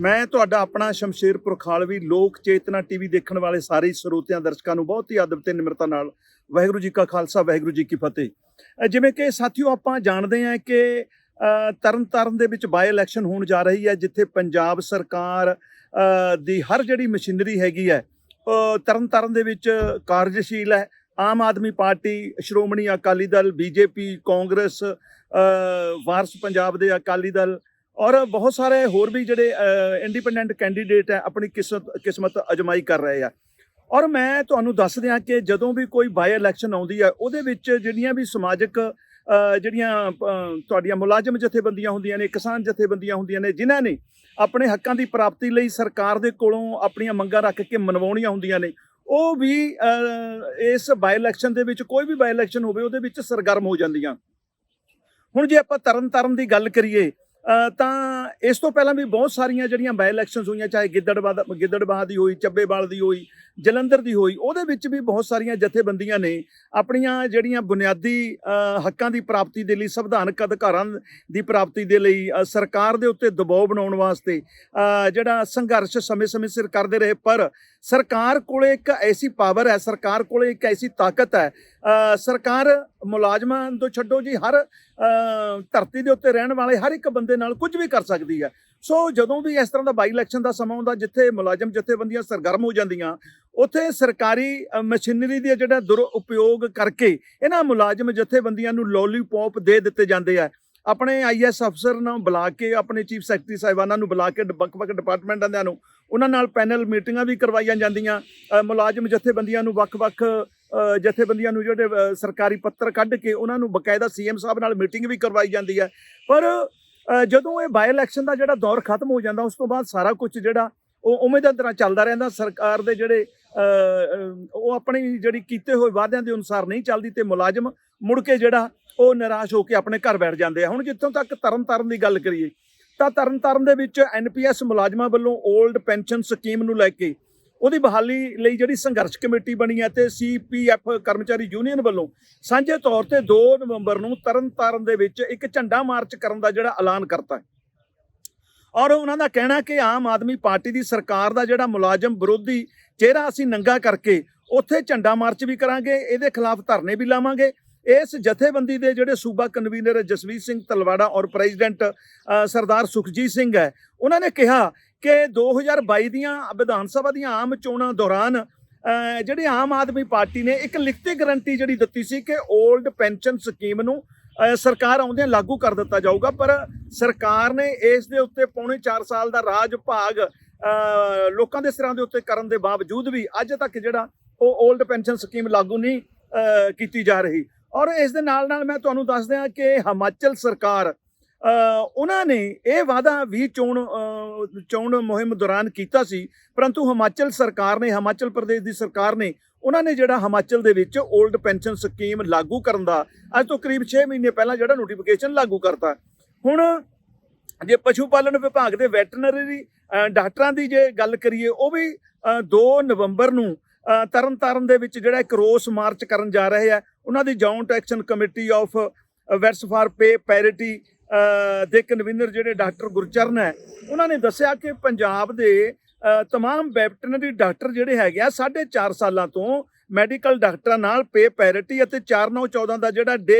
ਮੈਂ ਤੁਹਾਡਾ ਆਪਣਾ ਸ਼ਮਸ਼ੇਰਪੁਰ ਖਾਲਵੀ ਲੋਕ ਚੇਤਨਾ ਟੀਵੀ ਦੇਖਣ ਵਾਲੇ ਸਾਰੇ ਸਰੋਤਿਆਂ ਦਰਸ਼ਕਾਂ ਨੂੰ ਬਹੁਤ ਹੀ ਆਦਬ ਤੇ ਨਿਮਰਤਾ ਨਾਲ ਵਾਹਿਗੁਰੂ ਜੀ ਕਾ ਖਾਲਸਾ ਵਾਹਿਗੁਰੂ ਜੀ ਕੀ ਫਤਿਹ। ਜਿਵੇਂ ਕਿ ਸਾਥੀਓ ਆਪਾਂ ਜਾਣਦੇ ਹਾਂ ਕਿ ਅ, ਤਰਨਤਾਰਨ ਦੇ ਵਿੱਚ ਬਾਈ ਇਲੈਕਸ਼ਨ ਹੋਣ ਜਾ ਰਹੀ ਹੈ ਜਿੱਥੇ ਪੰਜਾਬ ਸਰਕਾਰ ਦੀ ਹਰ ਜਿਹੜੀ ਮਸ਼ੀਨਰੀ ਹੈਗੀ ਹੈ ਉਹ ਤਰਨਤਾਰਨ ਦੇ ਵਿੱਚ ਕਾਰਜਸ਼ੀਲ ਹੈ। ਆਮ ਆਦਮੀ ਪਾਰਟੀ ਸ਼੍ਰੋਮਣੀ ਅਕਾਲੀ ਦਲ ਬੀਜੇਪੀ ਕਾਂਗਰਸ ਵਾਰਸ ਪੰਜਾਬ ਦੇ ਅਕਾਲੀ ਦਲ ਔਰ ਬਹੁਤ ਸਾਰੇ ਹੋਰ ਵੀ ਜਿਹੜੇ ਇੰਡੀਪੈਂਡੈਂਟ ਕੈਂਡੀਡੇਟ ਹੈ, ਆਪਣੀ ਕਿਸਮਤ ਕਿਸਮਤ ਅਜਮਾਈ ਕਰ ਰਹੇ ਆ। ਔਰ ਮੈਂ ਤੁਹਾਨੂੰ ਦੱਸ ਦਿਆਂ ਕਿ ਜਦੋਂ ਵੀ ਕੋਈ ਬਾਈ ਇਲੈਕਸ਼ਨ ਆਉਂਦੀ ਹੈ, ਉਹਦੇ ਵਿੱਚ ਜਿਹੜੀਆਂ ਵੀ ਸਮਾਜਿਕ ਜਿਹੜੀਆਂ ਤੁਹਾਡੀਆਂ ਮੁਲਾਜ਼ਮ ਜਥੇਬੰਦੀਆਂ ਹੁੰਦੀਆਂ ਨੇ, ਕਿਸਾਨ ਜਥੇਬੰਦੀਆਂ ਹੁੰਦੀਆਂ ਨੇ, ਜਿਨ੍ਹਾਂ ਨੇ ਆਪਣੇ ਹੱਕਾਂ ਦੀ ਪ੍ਰਾਪਤੀ ਲਈ ਸਰਕਾਰ ਦੇ ਕੋਲੋਂ ਆਪਣੀਆਂ ਮੰਗਾਂ ਰੱਖ ਕੇ ਮਨਵਾਉਣੀਆਂ ਹੁੰਦੀਆਂ ਨੇ, ਉਹ ਵੀ ਇਸ ਬਾਈ ਇਲੈਕਸ਼ਨ ਦੇ ਵਿੱਚ, ਕੋਈ ਵੀ ਬਾਈ ਇਲੈਕਸ਼ਨ ਹੋਵੇ, ਉਹਦੇ ਵਿੱਚ ਸਰਗਰਮ ਹੋ ਜਾਂਦੀਆਂ। ਹੁਣ ਜੇ ਆਪਾਂ ਤਰਨ ਤਾਰਨ ਦੀ ਗੱਲ ਕਰੀਏ ਤਾਂ ਇਸ ਤੋਂ ਪਹਿਲਾਂ ਵੀ ਬਹੁਤ ਸਾਰੀਆਂ ਜਿਹੜੀਆਂ ਬਾਈ ਇਲੈਕਸ਼ਨਸ ਹੋਈਆਂ, ਚਾਹੇ ਗਿੱਦੜਬਾਦ ਗਿੱਦੜਬਾਹ ਦੀ ਹੋਈ ਚੱਬੇਵਾਲ ਦੀ ਹੋਈ, ਜਲੰਧਰ ਦੀ ਹੋਈ, ਉਹਦੇ ਵਿੱਚ ਵੀ ਬਹੁਤ ਸਾਰੀਆਂ ਜਥੇਬੰਦੀਆਂ ਨੇ ਆਪਣੀਆਂ ਜਿਹੜੀਆਂ ਬੁਨਿਆਦੀ ਹੱਕਾਂ ਦੀ ਪ੍ਰਾਪਤੀ ਦੇ ਲਈ, ਸੰਵਿਧਾਨਕ ਅਧਿਕਾਰਾਂ ਦੀ ਪ੍ਰਾਪਤੀ ਦੇ ਲਈ ਸਰਕਾਰ ਦੇ ਉੱਤੇ ਦਬਾਅ ਬਣਾਉਣ ਵਾਸਤੇ ਜਿਹੜਾ ਸੰਘਰਸ਼ ਸਮੇਂ-ਸਮੇਂ ਸਿਰ ਕਰਦੇ ਰਹੇ, ਪਰ ਸਰਕਾਰ ਕੋਲੇ ਇੱਕ ਐਸੀ ਪਾਵਰ ਹੈ, ਸਰਕਾਰ ਕੋਲੇ ਇੱਕ ਐਸੀ ਤਾਕਤ ਹੈ। ਸਰਕਾਰ ਮੁਲਾਜ਼ਮਾਂ ਤੋਂ ਛੱਡੋ ਜੀ, ਹਰ ਧਰਤੀ ਦੇ ਉੱਤੇ ਰਹਿਣ ਵਾਲੇ ਹਰ ਇੱਕ ਬੰਦੇ ਨਾਲ ਕੁਝ ਵੀ ਕਰ ਸਕਦੀ ਹੈ। ਸੋ ਜਦੋਂ ਵੀ ਇਸ ਤਰ੍ਹਾਂ ਦਾ ਬਾਈ ਇਲੈਕਸ਼ਨ ਦਾ ਸਮਾਂ ਆਉਂਦਾ, ਜਿੱਥੇ ਮੁਲਾਜ਼ਮ ਜਥੇਬੰਦੀਆਂ ਸਰਗਰਮ ਹੋ ਜਾਂਦੀਆਂ, ਉੱਥੇ ਸਰਕਾਰੀ ਮਸ਼ੀਨਰੀ ਦੀ ਜਿਹੜਾ ਦੁਰ ਉਪਯੋਗ ਕਰਕੇ ਇਹਨਾਂ ਮੁਲਾਜ਼ਮ ਜਥੇਬੰਦੀਆਂ ਨੂੰ ਲੋਲੀਪੌਪ ਦੇ ਦਿੱਤੇ ਜਾਂਦੇ ਆ। ਆਪਣੇ ਆਈਐਸ ਅਫਸਰ ਨੂੰ ਬੁਲਾ ਕੇ, ਆਪਣੇ ਚੀਫ ਸੈਕਟਰੀ ਸਾਹਿਬਾਨਾਂ ਨੂੰ ਬੁਲਾ ਕੇ, ਵੱਖ-ਵੱਖ ਡਿਪਾਰਟਮੈਂਟਾਂ ਦੇ ਨੂੰ ਉਹਨਾਂ ਨਾਲ ਪੈਨਲ ਮੀਟਿੰਗਾਂ ਵੀ ਕਰਵਾਈਆਂ ਜਾਂਦੀਆਂ ਮੁਲਾਜ਼ਮ ਜਥੇਬੰਦੀਆਂ ਨੂੰ ਵੱਖ-ਵੱਖ ਜਥੇਬੰਦੀਆਂ ਨੂੰ ਜਿਹੜੇ ਸਰਕਾਰੀ ਪੱਤਰ ਕੱਢ ਕੇ ਉਹਨਾਂ ਨੂੰ ਬਕਾਇਦਾ ਸੀਐਮ ਸਾਹਿਬ ਨਾਲ ਮੀਟਿੰਗ ਵੀ ਕਰਵਾਈ ਜਾਂਦੀ ਹੈ। ਪਰ ਜਦੋਂ ਇਹ ਬਾਈ ਇਲੈਕਸ਼ਨ ਦਾ ਜਿਹੜਾ ਦੌਰ ਖਤਮ ਹੋ ਜਾਂਦਾ, ਉਸ ਤੋਂ ਬਾਅਦ ਸਾਰਾ ਕੁਝ ਜਿਹੜਾ ਉਹ ਉਵੇਂ ਦਾ ਤਰ੍ਹਾਂ ਚੱਲਦਾ ਰਹਿੰਦਾ, ਸਰਕਾਰ ਦੇ ਜਿਹੜੇ ਉਹ ਆਪਣੀ ਜਿਹੜੀ ਕੀਤੇ ਹੋਏ ਵਾਅਦਿਆਂ ਦੇ ਅਨੁਸਾਰ ਨਹੀਂ ਚੱਲਦੀ ਤੇ ਮੁਲਾਜ਼ਮ ਮੁੜ ਕੇ ਜਿਹੜਾ ਉਹ ਨਿਰਾਸ਼ ਹੋ ਕੇ ਆਪਣੇ ਘਰ ਬੈਠ ਜਾਂਦੇ ਆ। ਹੁਣ ਜਿੱਥੋਂ ਤੱਕ ਤਰਨ ਤਾਰਨ ਦੀ ਗੱਲ ਕਰੀਏ ਤਾਂ ਤਰਨਤਾਰਨ ਦੇ ਵਿੱਚ ਐਨਪੀਐਸ ਮੁਲਾਜ਼ਮਾਂ ਵੱਲੋਂ 올ਡ ਪੈਨਸ਼ਨ ਸਕੀਮ ਨੂੰ ਲੈ ਕੇ ਉਹਦੀ ਬਹਾਲੀ ਲਈ ਜਿਹੜੀ ਸੰਘਰਸ਼ ਕਮੇਟੀ ਬਣੀ ਹੈ ਤੇ ਸੀਪੀਐਫ ਕਰਮਚਾਰੀ ਯੂਨੀਅਨ ਵੱਲੋਂ ਸਾਂਝੇ ਤੌਰ ਤੇ 2 ਨਵੰਬਰ ਨੂੰ ਤਰਨਤਾਰਨ ਦੇ ਵਿੱਚ ਇੱਕ ਝੰਡਾ ਮਾਰਚ ਕਰਨ ਦਾ ਜਿਹੜਾ ਐਲਾਨ ਕਰਤਾ ਹੈ। ਔਰ ਉਹਨਾਂ ਦਾ ਕਹਿਣਾ ਕਿ ਆਮ ਆਦਮੀ ਪਾਰਟੀ ਦੀ ਸਰਕਾਰ ਦਾ ਜਿਹੜਾ ਮੁਲਾਜ਼ਮ ਵਿਰੋਧੀ ਚਿਹਰਾ ਅਸੀਂ ਨੰਗਾ ਕਰਕੇ ਉੱਥੇ ਝੰਡਾ ਮਾਰਚ ਵੀ ਕਰਾਂਗੇ, ਇਹਦੇ ਖਿਲਾਫ ਧਰਨੇ ਵੀ ਲਾਵਾਂਗੇ ਇਸ ਜਥੇਬੰਦੀ ਦੇ ਜਿਹੜੇ ਸੂਬਾ ਕਨਵੀਨਰ ਜਸਵੀਰ ਸਿੰਘ ਤਲਵਾੜਾ ਔਰ ਪ੍ਰੈਜ਼ੀਡੈਂਟ ਸਰਦਾਰ ਸੁਖਜੀਤ ਸਿੰਘ ਹੈ ਉਹਨਾਂ ਨੇ ਕਿਹਾ ਕਿ 2022 ਦੀਆਂ ਵਿਧਾਨ ਸਭਾ ਦੀਆਂ ਆਮ ਚੋਣਾਂ ਦੌਰਾਨ ਅ, ਜਿਹੜੀ ਆਮ ਆਦਮੀ ਪਾਰਟੀ ਨੇ ਇੱਕ ਲਿਖਤੀ ਗਰੰਟੀ ਜਿਹੜੀ ਦਿੱਤੀ ਸੀ ਕਿ 올ਡ ਪੈਨਸ਼ਨ ਸਕੀਮ ਨੂੰ ਸਰਕਾਰ ਆਉਂਦਿਆਂ ਲਾਗੂ ਕਰ ਦਿੱਤਾ ਜਾਊਗਾ ਪਰ ਸਰਕਾਰ ਨੇ ਇਸ ਦੇ ਉੱਤੇ ਪੌਣੇ 4 ਸਾਲ ਦਾ ਰਾਜ ਭਾਗ ਲੋਕਾਂ ਦੇ ਸਿਰਾਂ ਦੇ ਉੱਤੇ ਕਰਨ ਦੇ ਬਾਵਜੂਦ ਵੀ ਅੱਜ ਤੱਕ ਜਿਹੜਾ ਉਹ 올ਡ ਪੈਨਸ਼ਨ ਸਕੀਮ ਲਾਗੂ ਨਹੀਂ ਕੀਤੀ ਜਾ ਰਹੀ। ਔਰ ਇਸ ਦੇ ਨਾਲ ਨਾਲ ਮੈਂ ਤੁਹਾਨੂੰ ਦੱਸ ਦਿਆਂ ਕਿ ਹਿਮਾਚਲ ਸਰਕਾਰ ਉਹਨਾਂ ਨੇ ਇਹ ਵਾਅਦਾ ਵੀ ਚੋਣ ਚੋਣ ਮੁਹਿੰਮ ਦੌਰਾਨ ਕੀਤਾ ਸੀ ਪਰੰਤੂ ਹਿਮਾਚਲ ਸਰਕਾਰ ਨੇ ਹਿਮਾਚਲ ਪ੍ਰਦੇਸ਼ ਦੀ ਸਰਕਾਰ ਨੇ ਉਹਨਾਂ ਨੇ ਜਿਹੜਾ ਹਿਮਾਚਲ ਦੇ ਵਿੱਚ 올ਡ ਪੈਨਸ਼ਨ ਸਕੀਮ ਲਾਗੂ ਕਰਨ ਦਾ ਅੱਜ ਤੋਂ ਕਰੀਬ 6 ਮਹੀਨੇ ਪਹਿਲਾਂ ਜਿਹੜਾ ਨੋਟੀਫਿਕੇਸ਼ਨ ਲਾਗੂ ਕਰਤਾ। ਹੁਣ ਜੇ ਪਸ਼ੂ ਪਾਲਣ ਵਿਭਾਗ ਦੇ ਵੈਟਰਨਰੀ ਡਾਕਟਰਾਂ ਦੀ ਜੇ ਗੱਲ ਕਰੀਏ ਉਹ ਵੀ ਅ, 2 ਨਵੰਬਰ ਨੂੰ ਤਰਨਤਾਰਨ ਦੇ ਵਿੱਚ ਜਿਹੜਾ ਇੱਕ ਰੋਸ ਮਾਰਚ ਕਰਨ ਜਾ ਰਹੇ ਆ ਉਹਨਾਂ ਦੀ joint action committee of vets for pay parity ਦੇ ਕਨਵੀਨਰ ਜਿਹੜੇ ਡਾਕਟਰ ਗੁਰਚਰਨ ਹੈ ਉਹਨਾਂ ਨੇ ਦੱਸਿਆ ਕਿ ਪੰਜਾਬ ਦੇ ਅ, ਤਮਾਮ ਵੈਟਰਨਰੀ ਡਾਕਟਰ ਜਿਹੜੇ ਹੈਗੇ ਆ 4.5 ਸਾਲਾਂ ਤੋਂ ਮੈਡੀਕਲ ਡਾਕਟਰਾਂ ਨਾਲ ਪੇ ਪੈਰਿਟੀ ਅਤੇ 4914 ਦਾ ਜਿਹੜਾ ਡੇ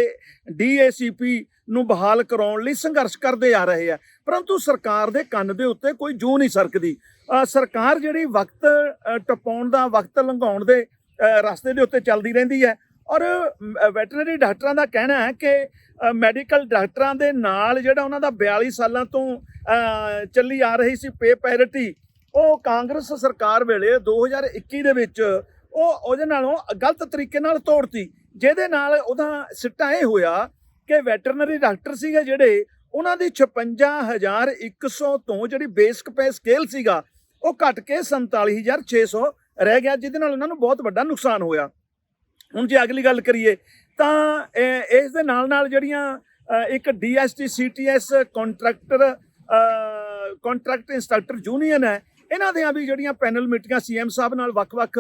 ਡੀਏਸੀਪੀ ਨੂੰ ਬਹਾਲ ਕਰਾਉਣ ਲਈ ਸੰਘਰਸ਼ ਕਰਦੇ ਆ ਰਹੇ ਆ। ਪਰੰਤੂ ਸਰਕਾਰ ਦੇ ਕੰਨ ਦੇ ਉੱਤੇ ਕੋਈ ਜੂ ਨਹੀਂ ਸਰਕਦੀ। ਸਰਕਾਰ ਜਿਹੜੀ ਵਕਤ ਟਪਾਉਣ ਦਾ, ਵਕਤ ਲੰਘਾਉਣ ਦੇ ਰਸਤੇ ਦੇ ਉੱਤੇ ਚੱਲਦੀ ਰਹਿੰਦੀ ਹੈ ਔਰ ਵੈਟਰਨਰੀ ਡਾਕਟਰਾਂ ਦਾ ਕਹਿਣਾ ਹੈ ਕਿ ਮੈਡੀਕਲ ਡਾਕਟਰਾਂ ਦੇ ਨਾਲ ਜਿਹੜਾ ਉਹਨਾਂ ਦਾ 42 ਸਾਲਾਂ ਤੋਂ ਚੱਲੀ ਆ ਰਹੀ ਸੀ ਪੇ ਪੈਰਿਟੀ, ਉਹ ਕਾਂਗਰਸ ਸਰਕਾਰ ਵੇਲੇ 2021 ਦੇ ਵਿੱਚ ਉਹ ਉਹਦੇ ਨਾਲੋਂ ਗਲਤ ਤਰੀਕੇ ਨਾਲ ਤੋੜਤੀ, ਜਿਹਦੇ ਨਾਲ ਉਹਦਾ ਸਿੱਟਾ ਇਹ ਹੋਇਆ ਕਿ ਵੈਟਰਨਰੀ ਡਾਕਟਰ ਸੀਗੇ ਜਿਹੜੇ, ਉਹਨਾਂ ਦੀ 56100 ਤੋਂ ਜਿਹੜੀ ਬੇਸਿਕ ਪੇ ਸਕੇਲ ਸੀਗਾ ਉਹ ਘਟ ਕੇ 47600 ਰਹਿ ਗਿਆ ਜਿਹਦੇ ਨਾਲ ਉਹਨਾਂ ਨੂੰ ਬਹੁਤ ਵੱਡਾ ਨੁਕਸਾਨ ਹੋਇਆ। ਹੁਣ ਜੇ ਅਗਲੀ ਗੱਲ ਕਰੀਏ ਤਾਂ ਇਸ ਦੇ ਨਾਲ ਨਾਲ ਜਿਹੜੀਆਂ ਅ, ਇੱਕ DST CTS contractor contract instructor union ਹੈ ਇਹਨਾਂ ਦੀਆਂ ਵੀ ਜਿਹੜੀਆਂ ਪੈਨਲ ਮੀਟਿੰਗਾਂ ਸੀਐਮ ਸਾਹਿਬ ਨਾਲ ਵੱਖ-ਵੱਖ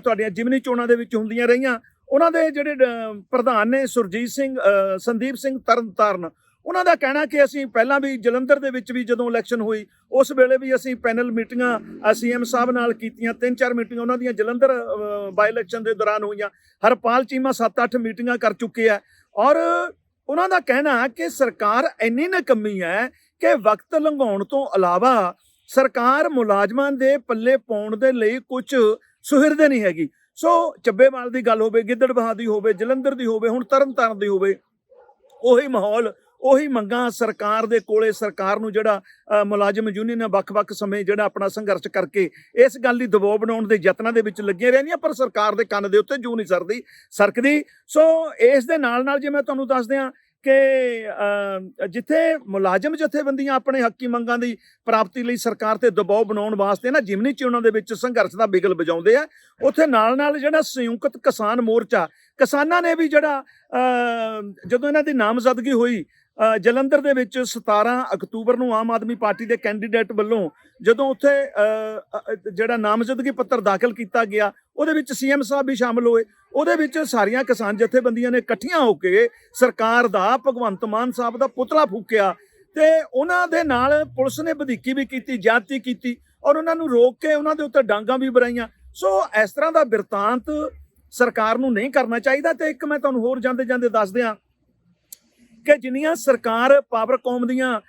ਤੁਹਾਡੀਆਂ ਜਿਮਨੀ ਚੋਣਾਂ ਦੇ ਵਿੱਚ ਹੁੰਦੀਆਂ ਰਹੀਆਂ ਉਹਨਾਂ ਦੇ ਜਿਹੜੇ ਅ, ਪ੍ਰਧਾਨ ਨੇ ਸੁਰਜੀਤ ਸਿੰਘ ਸੰਦੀਪ ਸਿੰਘ ਤਰਨਤਾਰਨ ਉਹਨਾਂ ਦਾ ਕਹਿਣਾ ਕਿ ਅਸੀਂ ਪਹਿਲਾਂ ਵੀ ਜਲੰਧਰ ਦੇ ਵਿੱਚ ਵੀ ਜਦੋਂ ਇਲੈਕਸ਼ਨ ਹੋਈ, ਉਸ ਵੇਲੇ ਵੀ ਅਸੀਂ ਪੈਨਲ ਮੀਟਿੰਗਾਂ ਸੀਐਮ ਸਾਹਿਬ ਨਾਲ ਕੀਤੀਆਂ ਤਿੰਨ ਚਾਰ ਮੀਟਿੰਗਾਂ ਉਹਨਾਂ ਦੀਆਂ ਜਲੰਧਰ ਬਾਈ ਇਲੈਕਸ਼ਨ ਦੇ ਦੌਰਾਨ ਹੋਈਆਂ। ਹਰਪਾਲ ਚੀਮਾ 7-8 ਮੀਟਿੰਗਾਂ ਕਰ ਚੁੱਕੇ ਆ। ਔਰ ਉਹਨਾਂ ਦਾ ਕਹਿਣਾ ਕਿ ਸਰਕਾਰ ਇੰਨੀ ਨਕੰਮੀ ਹੈ ਕਿ ਵਕਤ ਲੰਘਾਉਣ ਤੋਂ ਇਲਾਵਾ ਸਰਕਾਰ ਮੁਲਾਜ਼ਮਾਂ ਦੇ ਪੱਲੇ ਪਾਉਣ ਦੇ ਲਈ ਕੁਝ ਸੁਹਿਰਦੇ ਨਹੀਂ ਹੈਗੀ। ਸੋ ਚੱਬੇਵਾਲ ਦੀ ਗੱਲ ਹੋਵੇ, ਗਿੱਦੜਬਾਹਾ ਦੀ ਹੋਵੇ, ਜਲੰਧਰ ਦੀ ਹੋਵੇ, ਹੁਣ ਤਰਨਤਾਰਨ ਦੀ ਹੋਵੇ, ਉਹੀ ਮਾਹੌਲ ਉਹੀ ਮੰਗਾਂ ਸਰਕਾਰ ਦੇ ਕੋਲੇ, ਸਰਕਾਰ ਨੂੰ ਜਿਹੜਾ ਮੁਲਾਜ਼ਮ ਯੂਨੀਅਨ ਨੇ ਵੱਖ-ਵੱਖ ਸਮੇਂ ਜਿਹੜਾ ਆਪਣਾ ਸੰਘਰਸ਼ ਕਰਕੇ ਇਸ ਗੱਲ ਦੀ ਦਬਾਅ ਬਣਾਉਣ ਦੇ ਯਤਨਾਂ ਦੇ ਵਿੱਚ ਲੱਗੀਆਂ ਰਹਿੰਦੀਆਂ, ਪਰ ਸਰਕਾਰ ਦੇ ਕੰਨ ਦੇ ਉੱਤੇ ਜੂ ਨਹੀਂ ਸਰਦੀ, ਸਰਕਦੀ। ਸੋ ਇਸ ਦੇ ਨਾਲ ਨਾਲ ਜੇ ਮੈਂ ਤੁਹਾਨੂੰ ਦੱਸ ਦਿਆਂ ਕਿ ਜਿੱਥੇ ਮੁਲਾਜ਼ਮ ਜਥੇਬੰਦੀਆਂ ਆਪਣੇ ਹੱਕੀ ਮੰਗਾਂ ਦੀ ਪ੍ਰਾਪਤੀ ਲਈ ਸਰਕਾਰ ਤੇ ਦਬਾਅ ਬਣਾਉਣ ਵਾਸਤੇ ਨਾ ਜਿਮਨੀ ਚੋਣਾਂ ਦੇ ਵਿੱਚ ਸੰਘਰਸ਼ ਦਾ ਬਿਗਲ ਵਜਾਉਂਦੇ ਆ, ਉੱਥੇ ਨਾਲ ਨਾਲ ਜਿਹੜਾ ਸੰਯੁਕਤ ਕਿਸਾਨ ਮੋਰਚਾ, ਕਿਸਾਨਾਂ ਨੇ ਵੀ ਜਿਹੜਾ ਜਦੋਂ ਇਹਨਾਂ ਦੀ ਨਾਮਜ਼ਦਗੀ ਹੋਈ ਜਲੰਧਰ ਦੇ ਵਿੱਚ 17 ਅਕਤੂਬਰ ਨੂੰ ਆਮ ਆਦਮੀ ਪਾਰਟੀ ਦੇ ਕੈਂਡੀਡੇਟ ਵੱਲੋਂ ਜਦੋਂ ਉੱਥੇ ਜਿਹੜਾ ਨਾਮਜ਼ਦਗੀ ਪੱਤਰ ਦਾਖਲ ਕੀਤਾ ਗਿਆ, ਉਹਦੇ ਵਿੱਚ ਸੀਐਮ ਸਾਹਿਬ ਵੀ ਸ਼ਾਮਲ ਹੋਏ। ਉਹਦੇ ਵਿੱਚ ਸਾਰੀਆਂ ਕਿਸਾਨ ਜਥੇਬੰਦੀਆਂ ਨੇ ਇਕੱਠੀਆਂ ਹੋ ਕੇ ਸਰਕਾਰ ਦਾ, ਭਗਵੰਤ ਮਾਨ ਸਾਹਿਬ ਦਾ ਪੁਤਲਾ ਫੂਕਿਆ ਤੇ ਉਹਨਾਂ ਦੇ ਨਾਲ ਪੁਲਿਸ ਨੇ ਵਧੀਕੀ ਵੀ ਕੀਤੀ ਜਾਤੀ ਕੀਤੀ ਔਰ ਉਹਨਾਂ ਨੂੰ ਰੋਕ ਕੇ ਉਹਨਾਂ ਦੇ ਉੱਤੇ ਡਾਂਗਾ ਵੀ ਬਰਾਈਆਂ। ਸੋ ਇਸ ਤਰ੍ਹਾਂ ਦਾ ਬਿਰਤਾਂਤ ਸਰਕਾਰ ਨੂੰ ਨਹੀਂ ਕਰਨਾ ਚਾਹੀਦਾ ਤੇ ਇੱਕ ਮੈਂ ਤੁਹਾਨੂੰ ਹੋਰ ਜਾਂਦੇ ਜਾਂਦੇ ਦੱਸ ਦਿਆਂ ਕਿ ਜਿੰਨੀਆਂ ਸਰਕਾਰ ਪਾਵਰਕੌਮ ਦੀਆਂ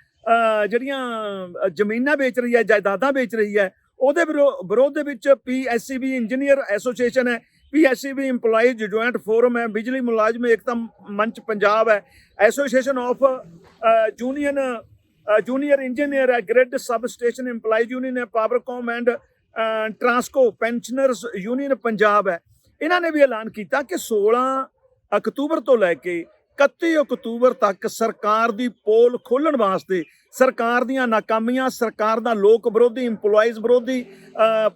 ਜਿਹੜੀਆਂ ਜ਼ਮੀਨਾਂ ਵੇਚ ਰਹੀ ਹੈ, ਜਾਇਦਾਦਾਂ ਵੇਚ ਰਹੀ ਹੈ, ਉਹਦੇ ਵਿਰੋ- ਵਿਰੋਧ ਦੇ ਵਿੱਚ ਪੀਐਸਸੀਬੀ ਇੰਜੀਨੀਅਰ ਐਸੋਸੀਏਸ਼ਨ ਹੈ ਪੀਐਸਸੀਬੀ EMPLOYEES ਜੁਆਇੰਟ ਫੋਰਮ ਹੈ, ਬਿਜਲੀ ਮੁਲਾਜ਼ਮ ਏਕਤਾ ਮੰਚ ਪੰਜਾਬ ਹੈ association of junior junior engineer ਹੈ grid sub station EMPLOYEES union ਹੈ Powercom and Transco pensioners union Punjab ਹੈ। ਇਹਨਾਂ ਨੇ ਵੀ ਐਲਾਨ ਕੀਤਾ ਕਿ 16 ਅਕਤੂਬਰ ਤੋਂ ਲੈ ਕੇ 31 ਅਕਤੂਬਰ ਤੱਕ ਸਰਕਾਰ ਦੀ ਪੋਲ ਖੋਲਣ ਵਾਸਤੇ ਸਰਕਾਰ ਦੀਆਂ ਨਾਕਾਮੀਆਂ, ਸਰਕਾਰ ਦਾ ਲੋਕ ਵਿਰੋਧੀ, EMPLOYEES ਵਿਰੋਧੀ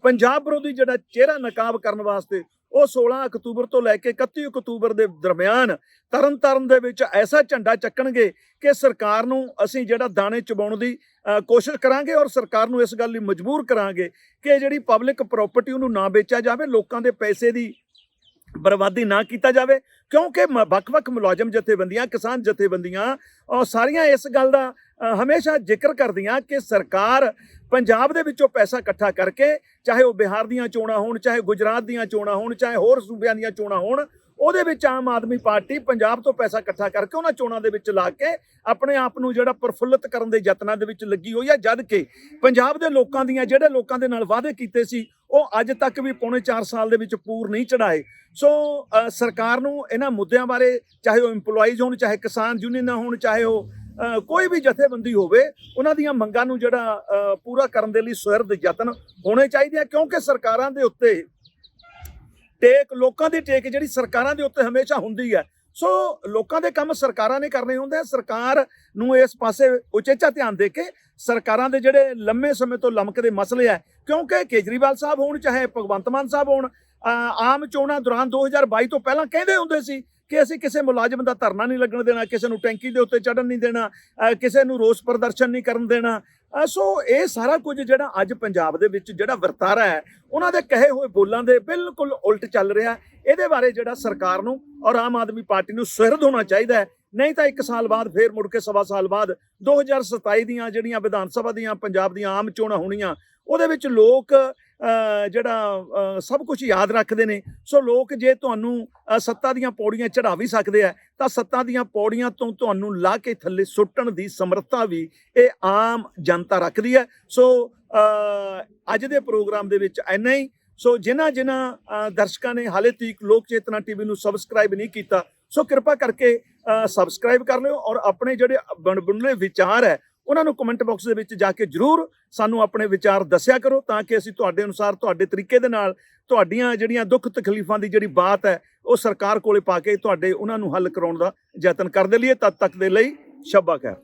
ਪੰਜਾਬ ਵਿਰੋਧੀ ਜਿਹੜਾ ਚਿਹਰਾ ਨਕਾਬ ਕਰਨ ਵਾਸਤੇ ਉਹ 16 ਅਕਤੂਬਰ ਤੋਂ ਲੈ ਕੇ 31 ਅਕਤੂਬਰ ਦੇ ਦਰਮਿਆਨ ਤਰਨਤਾਰਨ ਦੇ ਵਿੱਚ ਐਸਾ ਝੰਡਾ ਚੱਕਣਗੇ ਕਿ ਸਰਕਾਰ ਨੂੰ ਅਸੀਂ ਜਿਹੜਾ ਦਾਣੇ ਚਬਾਉਣ ਦੀ ਕੋਸ਼ਿਸ਼ ਕਰਾਂਗੇ ਔਰ ਸਰਕਾਰ ਨੂੰ ਇਸ ਗੱਲ ਲਈ ਮਜਬੂਰ ਕਰਾਂਗੇ ਕਿ ਜਿਹੜੀ ਪਬਲਿਕ ਪ੍ਰਾਪਰਟੀ ਉਹਨੂੰ ਨਾ ਵੇਚਿਆ ਜਾਵੇ, ਲੋਕਾਂ ਦੇ ਪੈਸੇ ਦੀ ਬਰਬਾਦੀ ਨਾ ਕੀਤਾ ਜਾਵੇ, ਕਿਉਂਕਿ ਮ- ਵੱਖ-ਵੱਖ ਮੁਲਾਜ਼ਮ ਜਥੇਬੰਦੀਆਂ, ਕਿਸਾਨ ਜਥੇਬੰਦੀਆਂ ਔਰ ਸਾਰੀਆਂ ਇਸ ਗੱਲ ਦਾ ਹਮੇਸ਼ਾ ਜ਼ਿਕਰ ਕਰਦੀਆਂ ਕਿ ਸਰਕਾਰ ਪੰਜਾਬ ਦੇ ਵਿੱਚੋਂ ਪੈਸਾ ਇਕੱਠਾ ਕਰਕੇ, ਚਾਹੇ ਉਹ ਬਿਹਾਰ ਦੀਆਂ ਚੋਣਾਂ ਹੋਣ, ਚਾਹੇ ਗੁਜਰਾਤ ਦੀਆਂ ਚੋਣਾਂ ਹੋਣ, ਚਾਹੇ ਹੋਰ ਸੂਬਿਆਂ ਦੀਆਂ ਚੋਣਾਂ ਹੋਣ ਉਹਦੇ ਵਿੱਚ ਆਮ ਆਦਮੀ ਪਾਰਟੀ ਪੰਜਾਬ ਤੋਂ ਪੈਸਾ ਇਕੱਠਾ ਕਰਕੇ ਉਹਨਾਂ ਚੋਣਾਂ ਦੇ ਵਿੱਚ ਲਾ ਕੇ ਆਪਣੇ ਆਪ ਨੂੰ ਜਿਹੜਾ ਪ੍ਰਫੁੱਲਤ ਕਰਨ ਦੇ ਯਤਨਾਂ ਦੇ ਵਿੱਚ ਲੱਗੀ ਹੋਈ ਹੈ ਜਦ ਕਿ ਪੰਜਾਬ ਦੇ ਲੋਕਾਂ ਦੀਆਂ, ਜਿਹੜੇ ਲੋਕਾਂ ਦੇ ਨਾਲ ਵਾਅਦੇ ਕੀਤੇ ਸੀ, ਉਹ ਅੱਜ ਤੱਕ ਵੀ ਪੌਣੇ 4 ਸਾਲ ਦੇ ਵਿੱਚ ਪੂਰ ਨਹੀਂ ਚੜਾਏ ਸੋ ਸਰਕਾਰ ਨੂੰ ਇਹਨਾਂ ਮੁੱਦਿਆਂ ਬਾਰੇ ਚਾਹੇ ਉਹ EMPLOYEES ਹੋਣ, ਚਾਹੇ ਕਿਸਾਨ ਯੂਨੀਅਨਾਂ ਹੋਣ, ਚਾਹੇ ਉਹ ਕੋਈ ਵੀ ਜਥੇਬੰਦੀ ਹੋਵੇ, ਉਹਨਾਂ ਦੀਆਂ ਮੰਗਾਂ ਨੂੰ ਜਿਹੜਾ ਪੂਰਾ ਕਰਨ ਦੇ ਲਈ ਸੁਹਿਰਦ ਯਤਨ ਹੋਣੇ ਚਾਹੀਦੇ ਆ, ਕਿਉਂਕਿ ਸਰਕਾਰਾਂ ਦੇ ਉੱਤੇ ਟੇਕ, ਲੋਕਾਂ ਦੀ ਟੇਕ ਜਿਹੜੀ ਸਰਕਾਰਾਂ ਦੇ ਉੱਤੇ ਹਮੇਸ਼ਾ ਹੁੰਦੀ ਹੈ। ਸੋ ਲੋਕਾਂ ਦੇ ਕੰਮ ਸਰਕਾਰਾਂ ਨੇ ਕਰਨੇ ਹੁੰਦੇ ਆ। ਸਰਕਾਰ ਨੂੰ ਇਸ ਪਾਸੇ ਉਚੇਚਾ ਧਿਆਨ ਦੇ ਕੇ ਸਰਕਾਰਾਂ ਦੇ ਜਿਹੜੇ ਲੰਮੇ ਸਮੇਂ ਤੋਂ ਲਮਕਦੇ ਮਸਲੇ ਆ, ਕਿਉਂਕਿ ਕੇਜਰੀਵਾਲ ਸਾਹਿਬ ਹੋਣ, ਚਾਹੇ ਭਗਵੰਤ ਮਾਨ ਸਾਹਿਬ ਹੋਣ ਆਮ ਚੋਣਾਂ ਦੌਰਾਨ 2022 ਤੋਂ ਪਹਿਲਾਂ ਕਹਿੰਦੇ ਹੁੰਦੇ ਸੀ ਕਿ ਅਸੀਂ ਕਿਸੇ ਮੁਲਾਜ਼ਮ ਦਾ ਧਰਨਾ ਨਹੀਂ ਲੱਗਣ ਦੇਣਾ, ਕਿਸੇ ਨੂੰ ਟੈਂਕੀ ਦੇ ਉੱਤੇ ਚੜਨ ਨਹੀਂ ਦੇਣਾ ਕਿਸੇ ਨੂੰ ਰੋਸ ਪ੍ਰਦਰਸ਼ਨ ਨਹੀਂ ਕਰਨ ਦੇਣਾ। ਸੋ ਇਹ ਸਾਰਾ ਕੁਝ ਜਿਹੜਾ ਅੱਜ ਪੰਜਾਬ ਦੇ ਵਿੱਚ ਜਿਹੜਾ ਵਰਤਾਰਾ ਹੈ, ਉਹਨਾਂ ਦੇ ਕਹੇ ਹੋਏ ਬੋਲਾਂ ਦੇ ਬਿਲਕੁਲ ਉਲਟ ਚੱਲ ਰਿਹਾ। ਇਹਦੇ ਬਾਰੇ ਜਿਹੜਾ ਸਰਕਾਰ ਨੂੰ ਔਰ ਆਮ ਆਦਮੀ ਪਾਰਟੀ ਨੂੰ ਸੁਹਿਰਦ ਹੋਣਾ ਚਾਹੀਦਾ ਹੈ। ਨਹੀਂ ਤਾਂ 1 ਸਾਲ ਬਾਅਦ ਫੇਰ ਮੁੜ ਕੇ ਸਵਾ ਸਾਲ ਬਾਅਦ 2027 ਦੀਆਂ ਜਿਹੜੀਆਂ ਵਿਧਾਨ ਸਭਾ ਦੀਆਂ, ਪੰਜਾਬ ਦੀਆਂ ਆਮ ਚੋਣਾਂ ਹੋਣੀਆਂ, ਉਹਦੇ ਵਿੱਚ ਲੋਕ ਜਿਹੜਾ ਸਭ ਕੁਝ ਯਾਦ ਰੱਖਦੇ ਨੇ। ਸੋ ਲੋਕ ਜੇ ਤੁਹਾਨੂੰ ਸੱਤਾ ਦੀਆਂ ਪੌੜੀਆਂ ਚੜਾ ਵੀ ਸਕਦੇ ਆ, ਤਾਂ ਸੱਤਾ ਦੀਆਂ ਪੌੜੀਆਂ ਤੋਂ ਤੁਹਾਨੂੰ ਲਾ ਕੇ ਥੱਲੇ ਸੁੱਟਣ ਦੀ ਸਮਰੱਥਾ ਵੀ ਇਹ ਆਮ ਜਨਤਾ ਰੱਖਦੀ ਹੈ। ਸੋ ਅੱਜ ਦੇ ਪ੍ਰੋਗਰਾਮ ਦੇ ਵਿੱਚ ਇੰਨਾ ਹੀ। ਸੋ ਜਿਨ੍ਹਾਂ ਜਿਨ੍ਹਾਂ ਦਰਸ਼ਕਾਂ ਨੇ ਹਾਲੇ ਤੱਕ ਲੋਕ ਚੇਤਨਾ ਟੀਵੀ ਨੂੰ ਸਬਸਕ੍ਰਾਈਬ ਨਹੀਂ ਕੀਤਾ, ਸੋ ਕਿਰਪਾ ਕਰਕੇ ਸਬਸਕ੍ਰਾਈਬ ਕਰ ਲਿਓ ਔਰ ਆਪਣੇ ਜਿਹੜੇ ਬਣਬੁਣਲੇ ਵਿਚਾਰ ਹੈ ਉਹਨਾਂ ਨੂੰ ਕਮੈਂਟ ਬਾਕਸ ਦੇ ਵਿੱਚ ਜਾ ਕੇ ਜਰੂਰ ਸਾਨੂੰ ਆਪਣੇ ਵਿਚਾਰ ਦੱਸਿਆ ਕਰੋ ਤਾਂ ਕਿ ਅਸੀਂ ਤੁਹਾਡੇ ਅਨੁਸਾਰ, ਤੁਹਾਡੇ ਤਰੀਕੇ ਦੇ ਨਾਲ ਤੁਹਾਡੀਆਂ ਜਿਹੜੀਆਂ ਦੁੱਖ ਤਕਲੀਫਾਂ ਦੀ ਜਿਹੜੀ ਬਾਤ ਹੈ, ਉਹ ਸਰਕਾਰ ਕੋਲੇ ਪਾ ਕੇ ਤੁਹਾਡੇ ਉਹਨਾਂ ਨੂੰ ਹੱਲ ਕਰਾਉਣ ਦਾ ਯਤਨ ਕਰਦੇ ਲਈਏ। ਤਦ ਤੱਕ ਦੇ ਲਈ ਸ਼ਬਾ ਖੈਰ